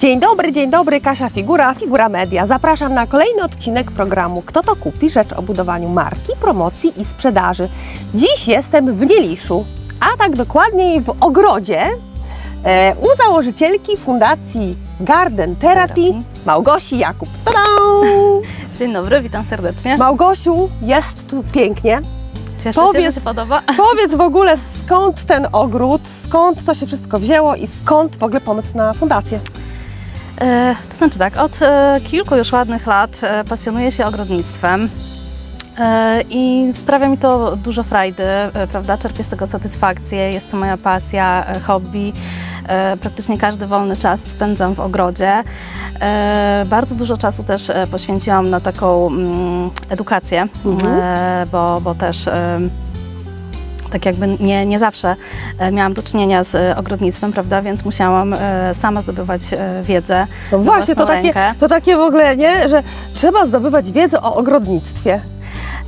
Dzień dobry, dzień dobry, Kasia Figura, Figura Media. Zapraszam na kolejny odcinek programu Kto to kupi? Rzecz o budowaniu marki, promocji i sprzedaży. Dziś jestem w Nieliszu, a tak dokładniej w ogrodzie e, u założycielki Fundacji Garden Therapy. Małgosi Jakub. Tada! Dzień dobry, witam serdecznie. Małgosiu, jest tu pięknie. Cieszę powiedz- się, że się podoba. Powiedz w ogóle skąd ten ogród, skąd to się wszystko wzięło i skąd w ogóle pomysł na fundację? E, to znaczy tak, od e, kilku już ładnych lat e, pasjonuję się ogrodnictwem. I sprawia mi to dużo frajdy, prawda? Czerpię z tego satysfakcję, jest to moja pasja, hobby. Praktycznie każdy wolny czas spędzam w ogrodzie. Bardzo dużo czasu też poświęciłam na taką mm, edukację, Mhm. bo, bo też tak jakby nie, nie zawsze e, miałam do czynienia z e, ogrodnictwem, prawda, więc musiałam e, sama zdobywać wiedzę. No właśnie, to takie, rękę. to takie w ogóle, nie, że trzeba zdobywać wiedzę o ogrodnictwie.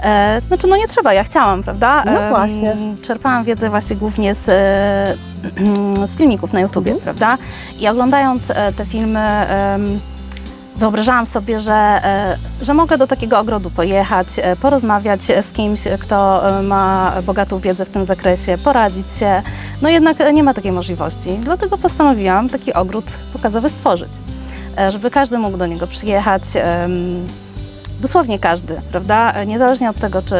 E, znaczy, no nie trzeba, ja chciałam, prawda? No właśnie. Czerpałam wiedzę właśnie głównie z, z filmików na YouTubie, Mhm. prawda? I oglądając te filmy, wyobrażałam sobie, że, e, że mogę do takiego ogrodu pojechać, e, porozmawiać z kimś, kto e, ma bogatą wiedzę w tym zakresie, poradzić się. No jednak nie ma takiej możliwości. Dlatego postanowiłam taki ogród pokazowy stworzyć, żeby każdy mógł do niego przyjechać. Dosłownie każdy, prawda? Niezależnie od tego, czy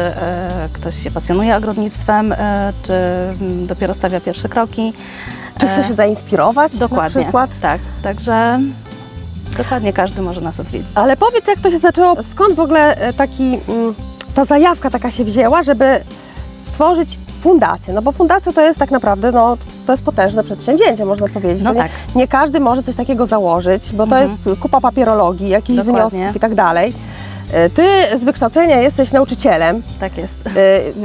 ktoś się pasjonuje ogrodnictwem, czy mm, dopiero stawia pierwsze kroki. Czy chce się zainspirować Dokładnie. na przykład? Tak, także dokładnie każdy może nas odwiedzić. Ale powiedz, jak to się zaczęło, skąd w ogóle e, taki, mm, ta zajawka taka się wzięła, żeby stworzyć fundację? No bo fundacja to jest tak naprawdę, no, to jest potężne przedsięwzięcie, można powiedzieć. No nie, tak. nie każdy może coś takiego założyć, bo to Mhm. jest kupa papierologii, jakichś Dokładnie. wniosków i tak dalej. E, Ty z wykształcenia jesteś nauczycielem, Tak jest. E,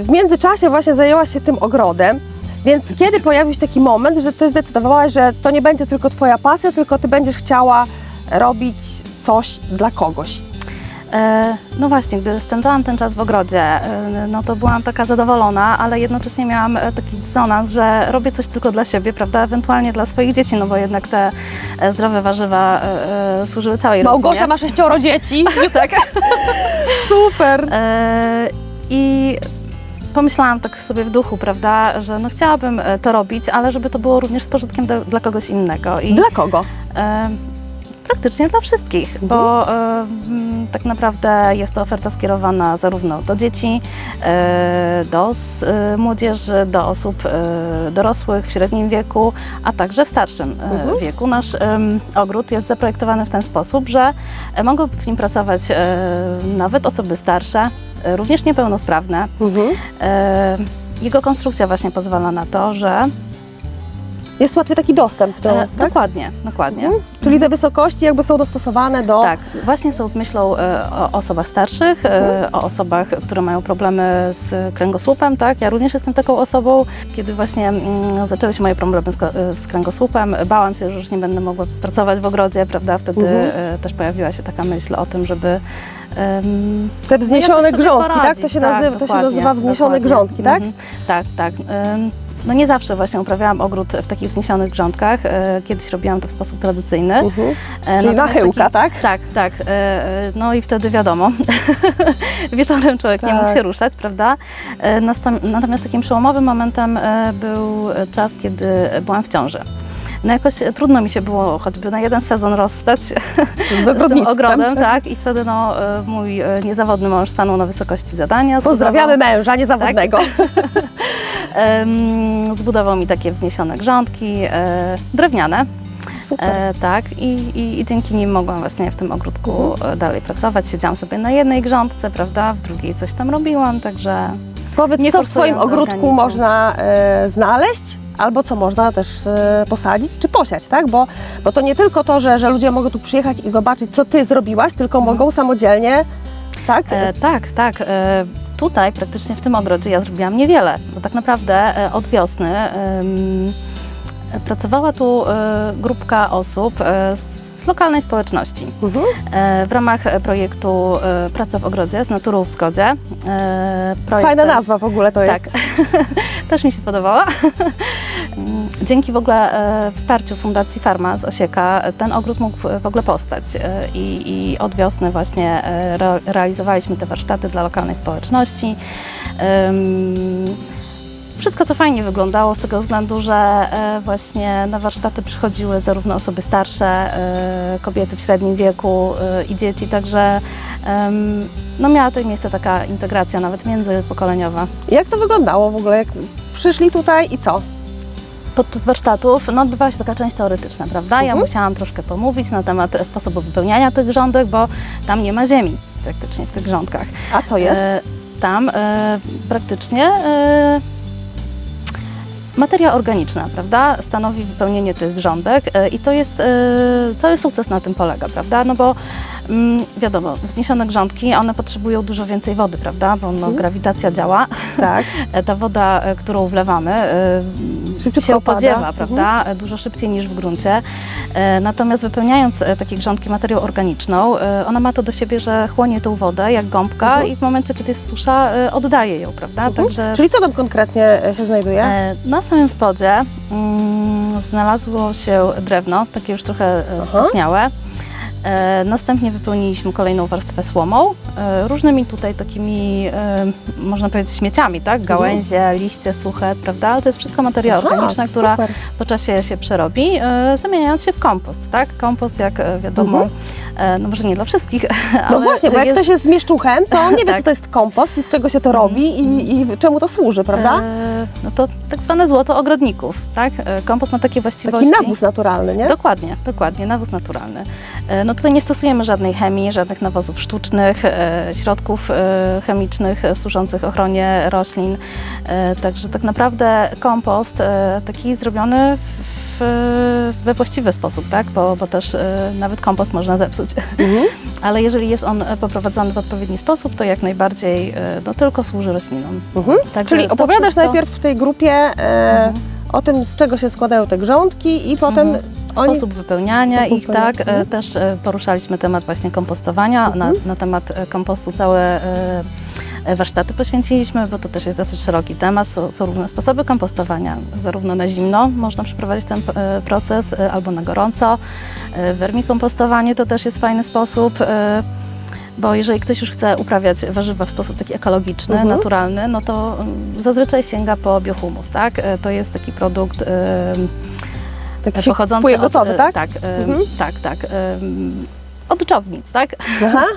W międzyczasie właśnie zajęłaś się tym ogrodem, więc kiedy pojawił się taki moment, że ty zdecydowałaś, że to nie będzie tylko twoja pasja, tylko ty będziesz chciała robić coś dla kogoś? E, no właśnie, gdy spędzałam ten czas w ogrodzie, e, no to byłam taka zadowolona, ale jednocześnie miałam e, taki dysonans, że robię coś tylko dla siebie, prawda, ewentualnie dla swoich dzieci, no bo jednak te zdrowe warzywa służyły całej Małgosia rodzinie. ma sześcioro dzieci. tak. Super. I pomyślałam tak sobie w duchu, prawda, że no chciałabym to robić, ale żeby to było również z pożytkiem do, dla kogoś innego. I, Dla kogo? E, praktycznie dla wszystkich, bo e, mm, tak naprawdę jest to oferta skierowana zarówno do dzieci, e, do s- e, młodzieży, do osób e, dorosłych w średnim wieku, a także w starszym e, Mhm. wieku. Nasz em, ogród jest zaprojektowany w ten sposób, że e, mogą w nim pracować e, nawet osoby starsze, e, również niepełnosprawne. Mhm. E, jego konstrukcja właśnie pozwala na to, że Jest łatwy taki dostęp do... e, dokładnie, dokładnie. Mhm. Czyli te wysokości jakby są dostosowane do... Tak, właśnie są z myślą e, o osobach starszych, e, o osobach, które mają problemy z kręgosłupem, tak? Ja również jestem taką osobą. Kiedy właśnie mm, zaczęły się moje problemy z, e, z kręgosłupem, bałam się, że już nie będę mogła pracować w ogrodzie, prawda? Wtedy Mhm. e, też pojawiła się taka myśl o tym, żeby Te wzniesione grządki, tak? poradzić. To się, Tak, nazywa, to się nazywa wzniesione dokładnie. grządki, tak? Mhm. Tak, tak. No nie zawsze właśnie uprawiałam ogród w takich wzniesionych grządkach. E, Kiedyś robiłam to w sposób tradycyjny. Mhm. E, Czyli natomiast nachyłka, tak? tak, tak. e, No i wtedy wiadomo, wieczorem człowiek nie mógł Tak. się ruszać, prawda? Natomiast takim przełomowym momentem był czas, kiedy byłam w ciąży. No jakoś e, trudno mi się było choćby na jeden sezon rozstać Z z tym ogrodem, tak? I wtedy no, e, mój e, niezawodny mąż stanął na wysokości zadania. Pozdrawiamy zbudował- męża niezawodnego. em, Zbudował mi takie wzniesione grządki, drewniane. E, tak, i, i, i dzięki nim mogłam właśnie w tym ogródku e, dalej pracować. Siedziałam sobie na jednej grządce, prawda, w drugiej coś tam robiłam, także Powiedz, nie co w swoim ogródku organizmu. można e, znaleźć, albo co można też e, posadzić czy posiać, tak? Bo, bo to nie tylko to, że, że ludzie mogą tu przyjechać i zobaczyć, co ty zrobiłaś, tylko mogą samodzielnie, tak? e, tak, tak. E, tutaj praktycznie w tym ogrodzie ja zrobiłam niewiele, bo tak naprawdę e, od wiosny em, pracowała tu e, grupka osób e, z lokalnej społeczności. Mhm. E, W ramach e, projektu e, Praca w ogrodzie z naturą w zgodzie. e, projekt Fajna nazwa w ogóle to jest. Tak, też mi się podobała. Dzięki w ogóle e, wsparciu Fundacji Farma z Osieka e, ten ogród mógł w ogóle powstać e, i, i od wiosny właśnie re, realizowaliśmy te warsztaty dla lokalnej społeczności. Wszystko to fajnie wyglądało z tego względu, że właśnie na warsztaty przychodziły zarówno osoby starsze, kobiety w średnim wieku i dzieci, także no miała tutaj miejsce taka integracja nawet międzypokoleniowa. Jak to wyglądało w ogóle? Przyszli tutaj i co? Podczas warsztatów no, odbywała się taka część teoretyczna, prawda? Ja Mhm. musiałam troszkę pomówić na temat sposobu wypełniania tych grządek, bo tam nie ma ziemi praktycznie w tych grządkach. A co jest? E, tam e, praktycznie e, materia organiczna, prawda, stanowi wypełnienie tych grządek e, i to jest, e, cały sukces na tym polega, prawda, no bo mm, wiadomo, wzniesione grządki, one potrzebują dużo więcej wody, prawda, bo no, Mhm. grawitacja działa, tak. E, ta woda, e, którą wlewamy, e, Szybciutko się podziewa, Mhm. prawda? E, Dużo szybciej niż w gruncie. Natomiast wypełniając takie grządki materią organiczną, ona ma to do siebie, że chłonie tą wodę jak gąbka Mhm. i w momencie, kiedy jest susza, oddaje ją, prawda? Mhm. Także Czyli co tam konkretnie się znajduje? na samym spodzie mm, znalazło się drewno, takie już trochę Aha. E, Następnie wypełniliśmy kolejną warstwę słomą, e, różnymi tutaj takimi, e, można powiedzieć, śmieciami, tak? Gałęzie, liście suche, prawda? Ale to jest wszystko materia Aha, organiczna, która super. po czasie się przerobi, zamieniając się w kompost, tak? Kompost, jak wiadomo, Mhm. no może nie dla wszystkich, No właśnie, bo jak jest, ktoś jest mieszczuchem, to on nie wie, Tak. co to jest kompost i z czego się to robi i, i czemu to służy, prawda? no to tak zwane złoto ogrodników, tak? Kompost ma takie Taki właściwości. nawóz naturalny, nie? Dokładnie, dokładnie, nawóz naturalny. No tutaj nie stosujemy żadnej chemii, żadnych nawozów sztucznych, e, środków e, chemicznych e, służących ochronie roślin. Także tak naprawdę kompost taki zrobiony w, we właściwy sposób, tak? bo, bo też nawet kompost można zepsuć. Mhm. Ale jeżeli jest on poprowadzony w odpowiedni sposób, to jak najbardziej no, tylko służy roślinom. Mhm. Także Czyli opowiadasz wszystko- najpierw w tej grupie e, Mhm. o tym, z czego się składają te grządki i potem Mhm. Sposób wypełniania ich, tak. E, Też e, poruszaliśmy temat właśnie kompostowania. Mhm. Na, na temat e, kompostu całe warsztaty poświęciliśmy, bo to też jest dosyć szeroki temat. Są, są różne sposoby kompostowania. Zarówno na zimno można przeprowadzić ten proces, albo na gorąco. Wermikompostowanie to też jest fajny sposób. Bo jeżeli ktoś już chce uprawiać warzywa w sposób taki ekologiczny, Mhm. naturalny, no to mm, zazwyczaj sięga po biohumus, tak? To jest taki produkt e, się pochodzący kupuje od, gotowy, e, tak? Tak, e, Mhm. tak, tak. Od dżownic, tak? Aha.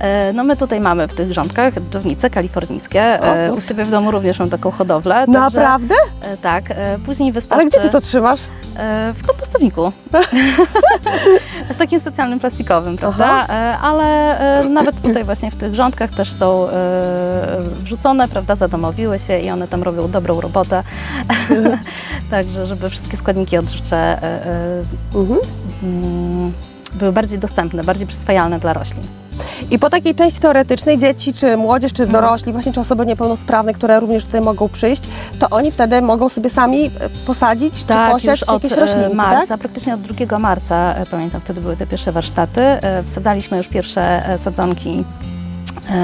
E, No my tutaj mamy w tych rządkach dżownice kalifornijskie. E, O, U siebie w domu również mam taką hodowlę. także, Naprawdę? e, Tak. e, Później wystarczy... Ale gdzie ty to trzymasz? E, W kompostowniku. w takim specjalnym plastikowym, prawda? E, Ale e, nawet tutaj właśnie w tych rządkach też są e, wrzucone, prawda? Zadomowiły się i one tam robią dobrą robotę. Także, żeby wszystkie składniki odżywcze e, e, Mhm. mm, były bardziej dostępne, bardziej przyswajalne dla roślin. I po takiej części teoretycznej dzieci, czy młodzież, czy dorośli, właśnie czy osoby niepełnosprawne, które również tutaj mogą przyjść, to oni wtedy mogą sobie sami e, posadzić, czy Tak, posiać już od jakieś e, roślinki, marca, tak? praktycznie od 2 marca, e, pamiętam, wtedy były te pierwsze warsztaty. Wsadzaliśmy już pierwsze sadzonki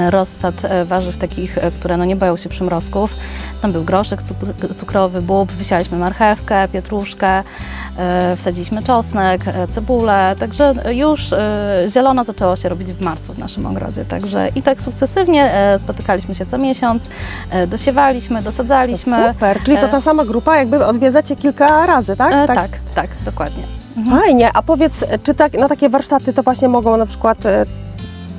rozsad e, warzyw takich, e, które no nie boją się przymrozków. Tam był groszek cuk- cukrowy, bób, wysialiśmy marchewkę, pietruszkę, e, wsadziliśmy czosnek, e, cebulę, także już e, zielono zaczęło się robić w marcu w naszym ogrodzie. Także i tak sukcesywnie e, spotykaliśmy się co miesiąc, e, dosiewaliśmy, dosadzaliśmy. Super, czyli to E, ta sama grupa, jakby odwiedzacie kilka razy, tak? E, tak, tak, dokładnie. Mhm. Fajnie, a powiedz, czy tak, na takie warsztaty to właśnie mogą na przykład e,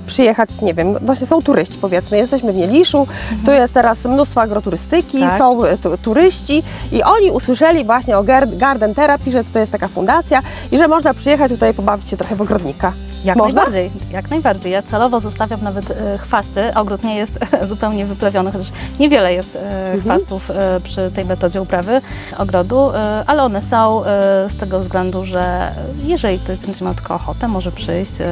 przyjechać, nie wiem, właśnie są turyści powiedzmy, jesteśmy w Nieliszu, tu jest teraz mnóstwo agroturystyki, Tak. są e, tu, turyści i oni usłyszeli właśnie o Gar- Garden Therapy, że to jest taka fundacja i że można przyjechać tutaj pobawić się trochę w ogrodnika. Jak Można? najbardziej, jak najbardziej. Ja celowo zostawiam nawet e, chwasty. Ogród nie jest zupełnie wyplewiony, chociaż niewiele jest e, Mhm. chwastów e, przy tej metodzie uprawy ogrodu, e, ale one są e, z tego względu, że jeżeli ktoś będzie miał tylko ochotę, może przyjść. e,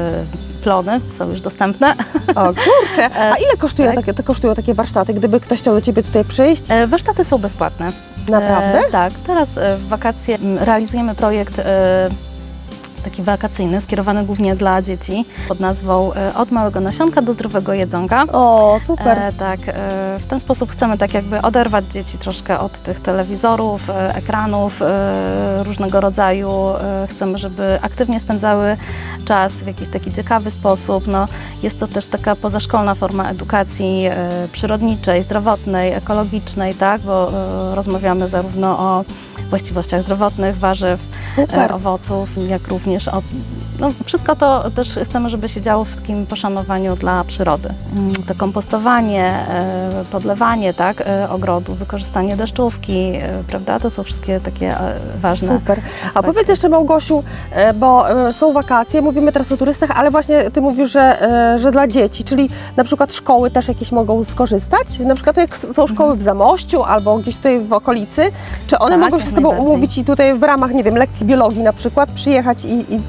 Plony są już dostępne. O kurczę, a ile kosztuje tak. takie, to kosztują takie warsztaty, gdyby ktoś chciał do Ciebie tutaj przyjść? E, Warsztaty są bezpłatne. Naprawdę? E, tak, teraz e, w wakacje realizujemy projekt e, taki wakacyjny, skierowany głównie dla dzieci pod nazwą e, Od małego nasionka do zdrowego jedzonka. O, super. E, tak, e, w ten sposób chcemy tak jakby oderwać dzieci troszkę od tych telewizorów, e, ekranów e, różnego rodzaju. E, chcemy, żeby aktywnie spędzały czas w jakiś taki ciekawy sposób. No, jest to też taka pozaszkolna forma edukacji e, przyrodniczej, zdrowotnej, ekologicznej, tak, bo e, rozmawiamy zarówno o właściwościach zdrowotnych warzyw, Super. e, owoców, jak również o. No, wszystko to też chcemy, żeby się działo w takim poszanowaniu dla przyrody. Mm, To kompostowanie, e, podlewanie tak, e, ogrodu, wykorzystanie deszczówki, prawda? To są wszystkie takie ważne. Super. A aspekty. powiedz jeszcze Małgosiu, bo są wakacje, mówimy teraz o turystach, ale właśnie Ty mówisz, że, że dla dzieci, czyli na przykład szkoły też jakieś mogą skorzystać? Na przykład jak są szkoły w Zamościu albo gdzieś tutaj w okolicy, czy one Tak, mogą się z Tobą umówić i tutaj w ramach, nie wiem, lekcji biologii na przykład przyjechać i, i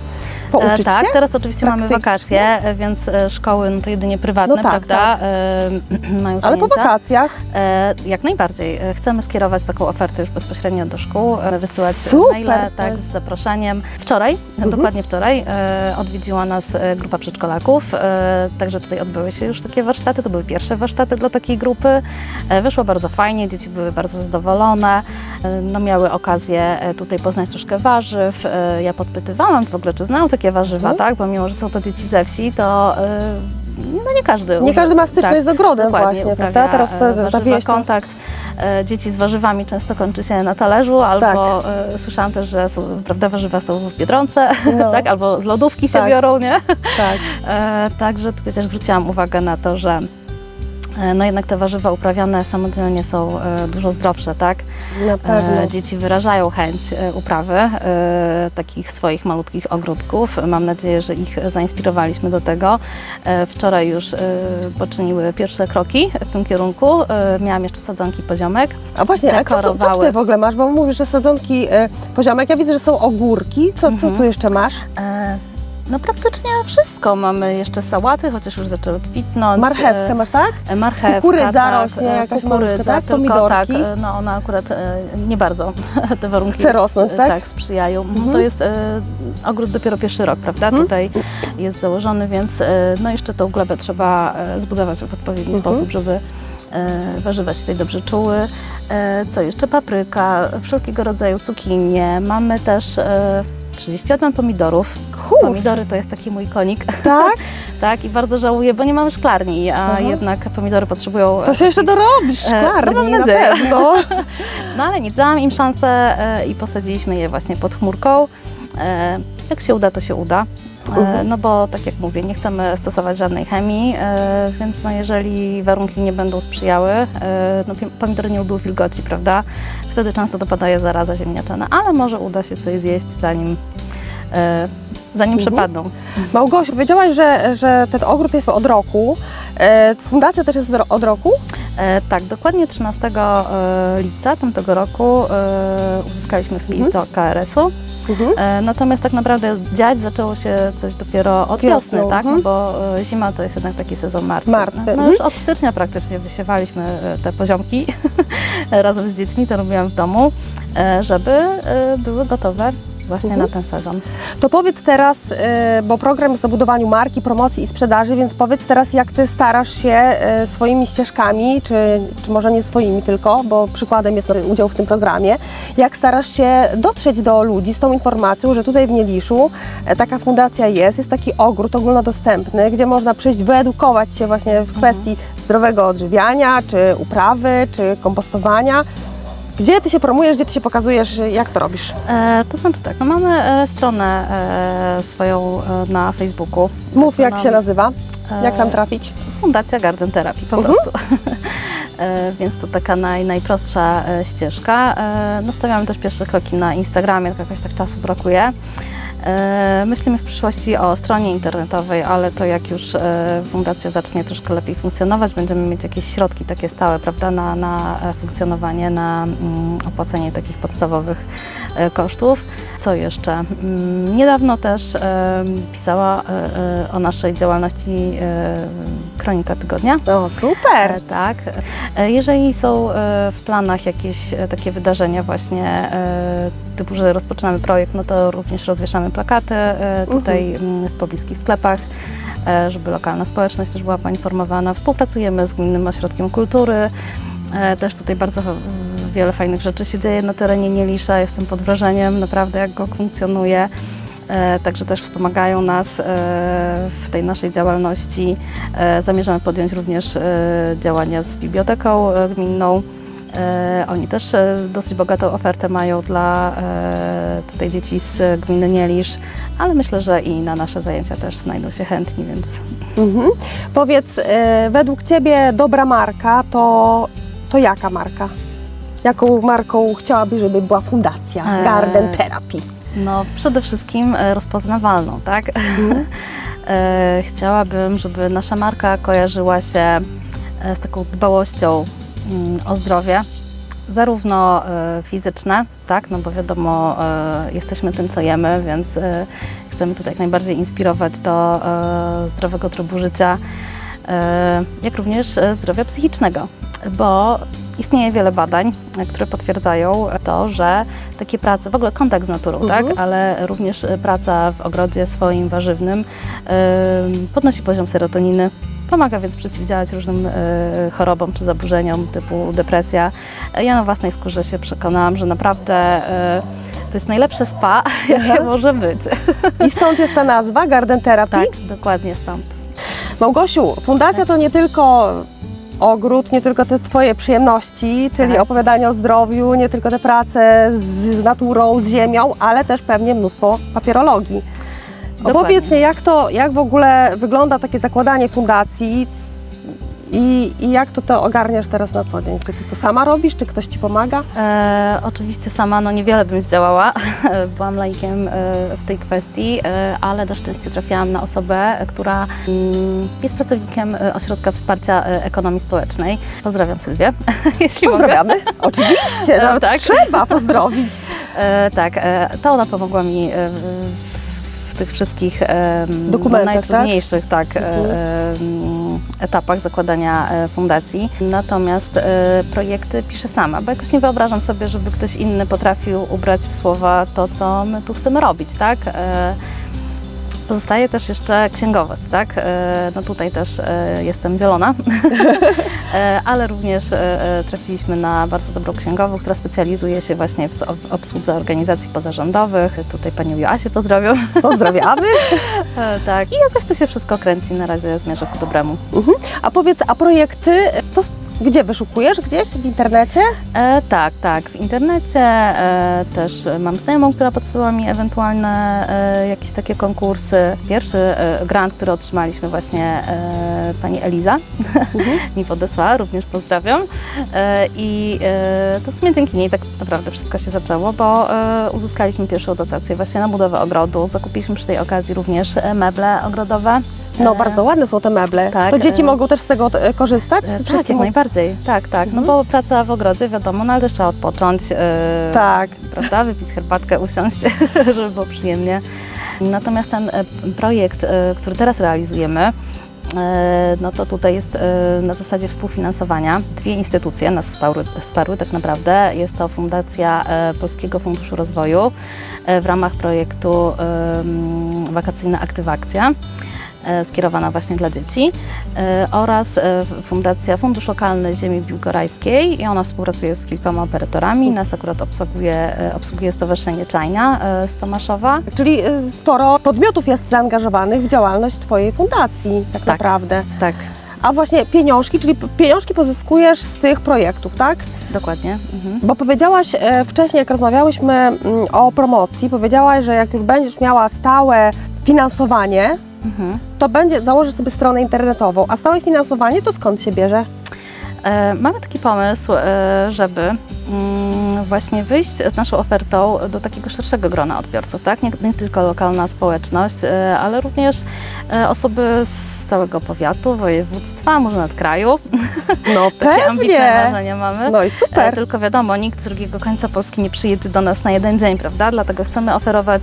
pouczyć E, tak, się? teraz oczywiście mamy wakacje, e, więc e, szkoły no to jedynie prywatne, No tak, prawda? E, mają Ale po zajęcia. wakacjach. Jak najbardziej. Chcemy skierować taką ofertę już bezpośrednio do szkół, wysyłać Super, maile tak, z zaproszeniem. Wczoraj, dokładnie wczoraj, odwiedziła nas grupa przedszkolaków, także tutaj odbyły się już takie warsztaty. To były pierwsze warsztaty dla takiej grupy. Wyszło bardzo fajnie, dzieci były bardzo zadowolone. No, miały okazję tutaj poznać troszkę warzyw. Ja podpytywałam w ogóle, czy znają takie warzywa, Mhm. tak? Bo mimo, że są to dzieci ze wsi, to e, no nie każdy. Nie każdy ma styczność tak, z ogrodem właśnie, uprawia, prawda? Teraz ta, e, ta wieś... to- kontakt e, dzieci z warzywami często kończy się na talerzu, albo e, słyszałam też, że są, prawda, warzywa są w Biedronce, No. tak, albo z lodówki się Tak. biorą, nie? Tak. Także tutaj też zwróciłam uwagę na to, że no jednak te warzywa uprawiane samodzielnie są e, dużo zdrowsze, tak? Na pewno. E, Dzieci wyrażają chęć e, uprawy e, takich swoich malutkich ogródków. Mam nadzieję, że ich zainspirowaliśmy do tego. E, Wczoraj już e, poczyniły pierwsze kroki w tym kierunku. E, Miałam jeszcze sadzonki poziomek. A właśnie, a co, co, co tutaj w ogóle masz? Bo mówisz, że sadzonki e, poziomek. Ja widzę, że są ogórki. Co, co Mhm. tu jeszcze masz? No praktycznie wszystko. Mamy jeszcze sałaty, chociaż już zaczęły kwitnąć. Marchewkę E, masz, tak? E, Marchewka, Kukurydza tak, rośnie e, jakaś kukurydza, malutka, tak? tylko Pomidorki. tak, no ona akurat nie bardzo te warunki Chce rosnąć, tak? tak sprzyjają. Mhm. To jest ogród dopiero pierwszy rok, prawda? Mhm. Tutaj jest założony, więc no jeszcze tą glebę trzeba zbudować w odpowiedni Mhm. sposób, żeby warzywa się tutaj dobrze czuły. Co jeszcze? Papryka, wszelkiego rodzaju cukinie. Mamy też e, 31 pomidorów. Kurczę, Pomidory to jest taki mój konik. tak? Tak, i bardzo żałuję, bo nie mamy szklarni, a Mhm. jednak pomidory potrzebują. To się jeszcze dorobisz E, no szklarni, mam na nadzieję. pewno. No ale nic, dałam im szansę e, i posadziliśmy je właśnie pod chmurką. E, jak się uda, to się uda. E, no bo tak jak mówię, nie chcemy stosować żadnej chemii, e, więc no jeżeli warunki nie będą sprzyjały, e, no pomidory nie lubią wilgoci, prawda? Wtedy często dopada je zaraza ziemniaczana, ale może uda się coś zjeść zanim, zanim Mhm. przepadną. Małgosiu, powiedziałaś, że, że ten ogród jest od roku. Fundacja też jest od roku? E, tak, dokładnie 13 e, lipca tamtego roku e, uzyskaliśmy wpis Mhm. do KRS-u. Mhm. Natomiast tak naprawdę dziać zaczęło się coś dopiero od Wiosną, wiosny, tak? mhm. No bo zima to jest jednak taki sezon martwy. Martwy, No, mhm. już od stycznia praktycznie wysiewaliśmy te poziomki razem z dziećmi, to robiłam w domu, żeby były gotowe właśnie Mhm. na ten sezon. To powiedz teraz, e, bo program jest o budowaniu marki, promocji i sprzedaży, więc powiedz teraz, jak Ty starasz się e, swoimi ścieżkami, czy, czy może nie swoimi tylko, bo przykładem jest udział w tym programie, jak starasz się dotrzeć do ludzi z tą informacją, że tutaj w Nieliszu e, taka fundacja jest, jest taki ogród ogólnodostępny, gdzie można przyjść, wyedukować się właśnie w kwestii zdrowego odżywiania, czy uprawy, czy kompostowania. Gdzie Ty się promujesz, gdzie Ty się pokazujesz, jak to robisz? E, to znaczy tak, no mamy e, stronę e, swoją e, na Facebooku. Mów, jak się nazywa, jak tam e, trafić. Fundacja Garden Therapy po Mhm. prostu. E, Więc to taka naj, najprostsza e, ścieżka. E, No stawiamy też pierwsze kroki na Instagramie, tylko jakoś tak czasu brakuje. E, Myślimy w przyszłości o stronie internetowej, ale to jak już e, fundacja zacznie troszkę lepiej funkcjonować, będziemy mieć jakieś środki takie stałe, prawda, na, na e, funkcjonowanie, na mm, opłacenie takich podstawowych kosztów. Co jeszcze? Mm, Niedawno też pisała e, e, o naszej działalności e, Kronika Tygodnia. No super! Tak. Jeżeli są w planach jakieś takie wydarzenia właśnie typu, że rozpoczynamy projekt, no to również rozwieszamy plakaty tutaj mm, w pobliskich sklepach, żeby lokalna społeczność też była poinformowana. Współpracujemy z Gminnym Ośrodkiem Kultury. Też tutaj bardzo wiele fajnych rzeczy się dzieje na terenie Nielisza. Jestem pod wrażeniem naprawdę, jak go funkcjonuje. E, Także też wspomagają nas e, w tej naszej działalności. E, Zamierzamy podjąć również działania z biblioteką gminną. Oni też dosyć bogatą ofertę mają dla tutaj dzieci z gminy Nielisz, ale myślę, że i na nasze zajęcia też znajdą się chętni, więc Mhm. Powiedz, według Ciebie dobra marka to, to jaka marka? Jaką marką chciałabyś, żeby była fundacja Eee. Garden Therapy? No, przede wszystkim e, rozpoznawalną, tak? E, Chciałabym, żeby nasza marka kojarzyła się e, z taką dbałością mm, o zdrowie, zarówno fizyczne, tak, no bo wiadomo, jesteśmy tym, co jemy, więc chcemy tutaj jak najbardziej inspirować do zdrowego trybu życia, jak również zdrowia psychicznego, bo istnieje wiele badań, e, które potwierdzają to, że takie prace, w ogóle kontakt z naturą, Mhm. tak, ale również e, praca w ogrodzie swoim warzywnym em, podnosi poziom serotoniny, pomaga więc przeciwdziałać różnym e, chorobom czy zaburzeniom typu depresja. E, Ja na własnej skórze się przekonałam, że naprawdę e, to jest najlepsze spa, jakie Aha. może być. I stąd jest ta nazwa Garden Therapy? Tak, dokładnie stąd. Małgosiu, fundacja to nie tylko ogród, nie tylko te Twoje przyjemności, czyli Tak. opowiadanie o zdrowiu, nie tylko te prace z, naturą, z ziemią, ale też pewnie mnóstwo papierologii. Dokładnie. Opowiedz mi, jak to, jak w ogóle wygląda takie zakładanie fundacji i, i jak to, to ogarniasz teraz na co dzień? Czy Ty to sama robisz, czy ktoś Ci pomaga? E, oczywiście sama no niewiele bym zdziałała, byłam laikiem e, w tej kwestii, e, ale na szczęście trafiłam na osobę, która mm, jest pracownikiem e, Ośrodka Wsparcia Ekonomii Społecznej. Pozdrawiam Sylwię, jeśli mogę. Pozdrawiamy. Oczywiście, E, no, tak. trzeba pozdrowić. E, tak, to ona pomogła mi w, w tych wszystkich e, Dokumentach, najtrudniejszych tak, Mhm. em, etapach zakładania e, fundacji. Natomiast e, projekty piszę sama, bo jakoś nie wyobrażam sobie, żeby ktoś inny potrafił ubrać w słowa to, co my tu chcemy robić, tak? Pozostaje też jeszcze księgowość, tak? E, No tutaj też e, jestem dzielona, E, ale również trafiliśmy na bardzo dobrą księgową, która specjalizuje się właśnie w obsłudze organizacji pozarządowych. Tutaj panią Joasię pozdrawiam. Pozdrawiamy. Tak, i jakoś to się wszystko kręci, na razie zmierza ku dobremu. A powiedz, a projekty to gdzie wyszukujesz? Gdzieś w internecie? E, tak, tak, w internecie e, też mam znajomą, która podsyła mi ewentualne e, jakieś takie konkursy. Pierwszy e, grant, który otrzymaliśmy właśnie e, pani Eliza mi podesłała, również pozdrawiam. E, I e, to w sumie dzięki niej tak naprawdę wszystko się zaczęło, bo e, uzyskaliśmy pierwszą dotację właśnie na budowę ogrodu. Zakupiliśmy przy tej okazji również e, meble ogrodowe. No, bardzo ładne są te meble. tak, to dzieci e, mogą też z tego e, korzystać? E, Tak, Wszyscy jak najbardziej. Tak, tak. No bo praca w ogrodzie, wiadomo, no ale też trzeba odpocząć. Tak. Prawda? Wypić herbatkę, usiąść, żeby było przyjemnie. Natomiast ten projekt, który teraz realizujemy, no to tutaj jest na zasadzie współfinansowania. Dwie instytucje nas wsparły, wsparły tak naprawdę. Jest to Fundacja Polskiego Funduszu Rozwoju w ramach projektu Wakacyjna Aktywakcja skierowana właśnie dla dzieci e, oraz e, Fundacja Fundusz Lokalny Ziemi Biłgorajskiej i ona współpracuje z kilkoma operatorami. Nas akurat obsługuje, e, obsługuje Stowarzyszenie Czajna e, z Tomaszowa. Czyli e, sporo podmiotów jest zaangażowanych w działalność Twojej fundacji, tak, Tak. naprawdę. Tak, A właśnie pieniążki, czyli pieniążki pozyskujesz z tych projektów, tak? dokładnie. Mhm. Bo powiedziałaś e, wcześniej, jak rozmawiałyśmy mm, o promocji, powiedziałaś, że jak już będziesz miała stałe finansowanie. To będzie, założysz sobie stronę internetową. A stałe finansowanie to skąd się bierze? E, Mamy taki pomysł, e, żeby mm, właśnie wyjść z naszą ofertą do takiego szerszego grona odbiorców, tak? Nie, nie tylko lokalna społeczność, e, ale również osoby z całego powiatu, województwa, może nawet kraju. No Takie ambitne pewnie. marzenia mamy. No i super. Tylko wiadomo, nikt z drugiego końca Polski nie przyjedzie do nas na jeden dzień, prawda? Dlatego chcemy oferować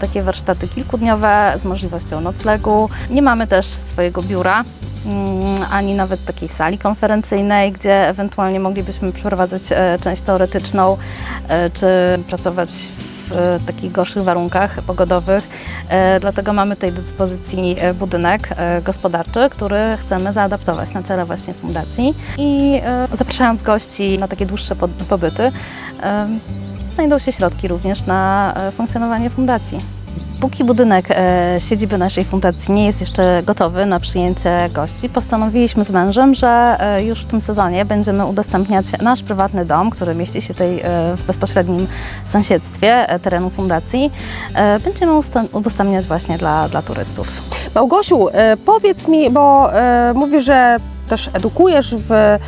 takie warsztaty kilkudniowe z możliwością noclegu. Nie mamy też swojego biura. mm, Ani nawet takiej sali konferencyjnej, gdzie ewentualnie moglibyśmy przeprowadzać e, część teoretyczną, e, czy pracować w e, takich gorszych warunkach pogodowych. Dlatego mamy do dyspozycji budynek gospodarczy, który chcemy zaadaptować na cele właśnie fundacji. I zapraszając gości na takie dłuższe pobyty, znajdą się środki również na funkcjonowanie fundacji. Póki budynek e, siedziby naszej fundacji nie jest jeszcze gotowy na przyjęcie gości, postanowiliśmy z mężem, że e, już w tym sezonie będziemy udostępniać nasz prywatny dom, który mieści się tutaj e, w bezpośrednim sąsiedztwie terenu fundacji. Będziemy udostępniać właśnie dla, dla turystów. Małgosiu, powiedz mi, bo mówisz, że też edukujesz w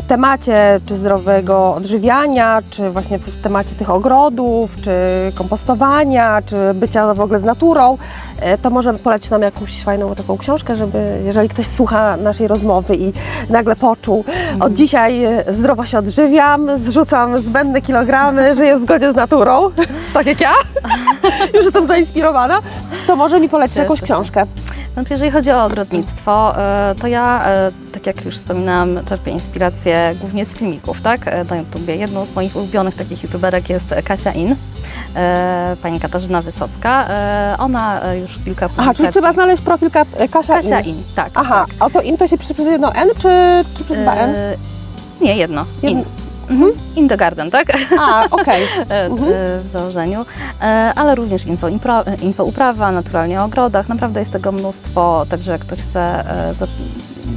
temacie czy zdrowego odżywiania, czy właśnie w temacie tych ogrodów, czy kompostowania, czy bycia w ogóle z naturą, e, to może polecić nam jakąś fajną taką książkę, żeby jeżeli ktoś słucha naszej rozmowy i nagle poczuł, od dzisiaj e, zdrowo się odżywiam, zrzucam zbędne kilogramy, żyję w zgodzie z naturą, tak jak ja, już jestem zainspirowana, to może mi polecić Cieszę jakąś się. książkę. Znaczy, jeżeli chodzi o ogrodnictwo, e, to ja, e, tak jak już wspominałam, czerpię inspirację głównie z filmików, tak, e, na YouTubie. Jedną z moich ulubionych takich youtuberek jest Kasia In, pani Katarzyna Wysocka. Ona już kilka Aha, publikacji... czyli trzeba znaleźć profil Ka- Kasia, Kasia In. In, tak. Aha, a to im to się pisze przez jedno N, czy, czy przez dwa N? Nie, jedno. Jedno. Mhm. In the Garden, tak? A, okej. E, Mhm. e, w założeniu, E, ale również info, impro, info uprawa, naturalnie o ogrodach. Naprawdę jest tego mnóstwo, także jak ktoś chce e, za-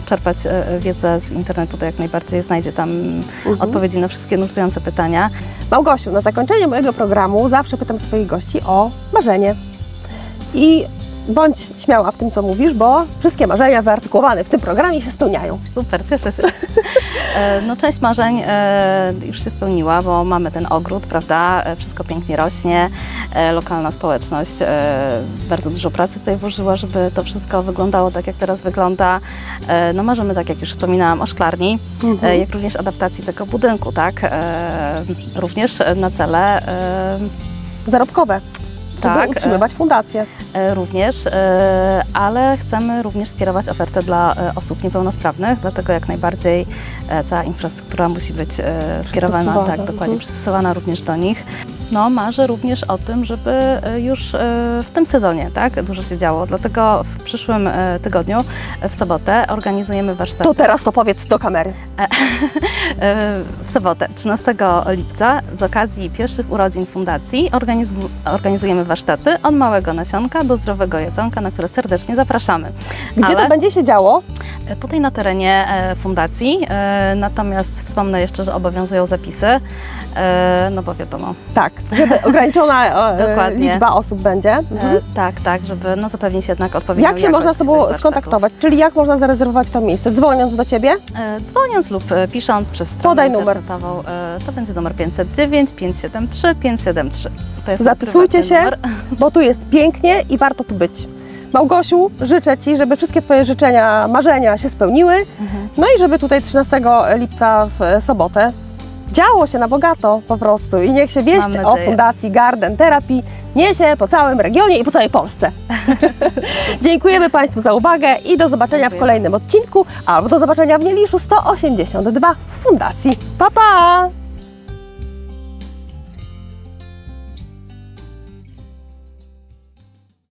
czerpać e, wiedzę z internetu, to jak najbardziej znajdzie tam Mhm. odpowiedzi na wszystkie nurtujące pytania. Małgosiu, na zakończenie mojego programu zawsze pytam swoich gości o marzenie. I bądź śmiała w tym, co mówisz, bo wszystkie marzenia wyartykułowane w tym programie się spełniają. Super, cieszę się. E, No, część marzeń e, już się spełniła, bo mamy ten ogród, prawda? E, Wszystko pięknie rośnie, lokalna społeczność bardzo dużo pracy tutaj włożyła, żeby to wszystko wyglądało tak, jak teraz wygląda. No, marzymy, tak jak już wspominałam, o szklarni, e, jak również adaptacji tego budynku, tak? Również na cele Zarobkowe, tak, utrzymywać fundację. E, również, e, ale chcemy również skierować ofertę dla e, osób niepełnosprawnych, dlatego jak najbardziej e, cała infrastruktura musi być e, skierowana, tak, dokładnie, mhm. przystosowana również do nich. No, marzę również o tym, żeby e, już e, w tym sezonie, tak, dużo się działo, dlatego w przyszłym e, tygodniu, w sobotę, organizujemy warsztaty. To teraz to powiedz do kamery. W sobotę, 13 lipca, z okazji pierwszych urodzin fundacji, organizujemy warsztaty od małego nasionka do zdrowego jedzonka, na które serdecznie zapraszamy. Gdzie Ale to będzie się działo? tutaj na terenie fundacji, natomiast wspomnę jeszcze, że obowiązują zapisy, no bo wiadomo, Tak, żeby ograniczona e, liczba osób będzie. Mhm. e, tak, tak, żeby no, zapewnić jednak odpowiednią Jak się można z Tobą warsztatów. skontaktować? Czyli jak można zarezerwować to miejsce? Dzwoniąc do Ciebie? E, Dzwoniąc lub e, pisząc przez stronę Podaj numer. internetową, e, to będzie numer 509 573 573. To jest mój Zapisujcie prywatny się. numer. bo tu jest pięknie i warto tu być. Małgosiu, życzę Ci, żeby wszystkie Twoje życzenia, marzenia się spełniły, Mhm. no i żeby tutaj 13 lipca w sobotę działo się na bogato po prostu i niech się wieść o. Fundacji Garden Therapy niesie po całym regionie i po całej Polsce. Dziękujemy Państwu za uwagę i do zobaczenia w Dziękuję kolejnym odcinku albo do zobaczenia w Nieliszu 182 w Fundacji. Pa, pa!